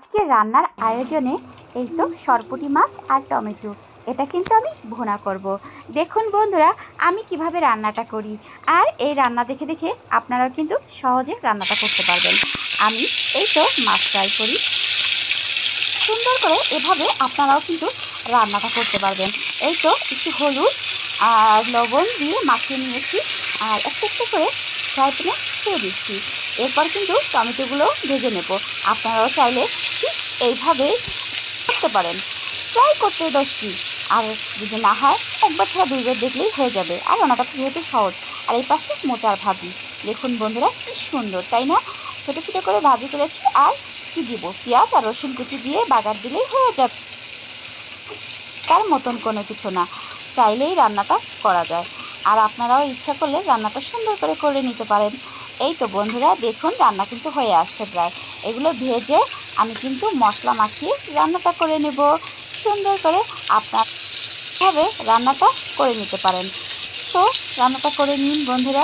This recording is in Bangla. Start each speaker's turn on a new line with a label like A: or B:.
A: আজকে রান্নার আয়োজনে এই তো সরপুটি মাছ আর টমেটো। এটা কিন্তু আমি ভুনা করব। দেখুন বন্ধুরা, আমি কীভাবে রান্নাটা করি। আর এই রান্না দেখে দেখে আপনারাও কিন্তু সহজে রান্নাটা করতে পারবেন। আমি এই তো মাছ ফ্রাই করি। সুন্দর করে এভাবে আপনারাও কিন্তু রান্নাটা করতে পারবেন। এই তো একটু হলুদ আর লবণ দিয়ে মাখিয়ে নিয়েছি। আর একটু একটু করে প্যানে ছেড়ে দিচ্ছি। এরপর কিন্তু টমেটোগুলো ভেজে নেব। আপনারাও চাইলে ঠিক এইভাবেই করতে পারেন। ট্রাই করতে কী আর যদি না হয়, একবার ছাড়া দুইবার দেখলেই হয়ে যাবে। আর তো যেহেতু সহজ। আর এই পাশে মোচার ভাজি। দেখুন বন্ধুরা, কি সুন্দর, তাই না? ছোটো ছোটো করে ভাজি করেছি আর কি দিব? পেঁয়াজ আর রসুন কুচি দিয়ে বাগার দিলেই হয়ে যাবে। তার মতন কোনো কিছু না। চাইলেই রান্নাটা করা যায়। আর আপনারাও ইচ্ছা করলে রান্নাটা সুন্দর করে করে নিতে পারেন। এই তো বন্ধুরা, দেখুন রান্না কিন্তু হয়ে আসছে প্রায়। এগুলো ভেজে আমি কিন্তু মশলা মাখিয়ে রান্নাটা করে নেব। সুন্দর করে আপনারভাবে রান্নাটা করে নিতে পারেন। তো রান্নাটা করে নিন বন্ধুরা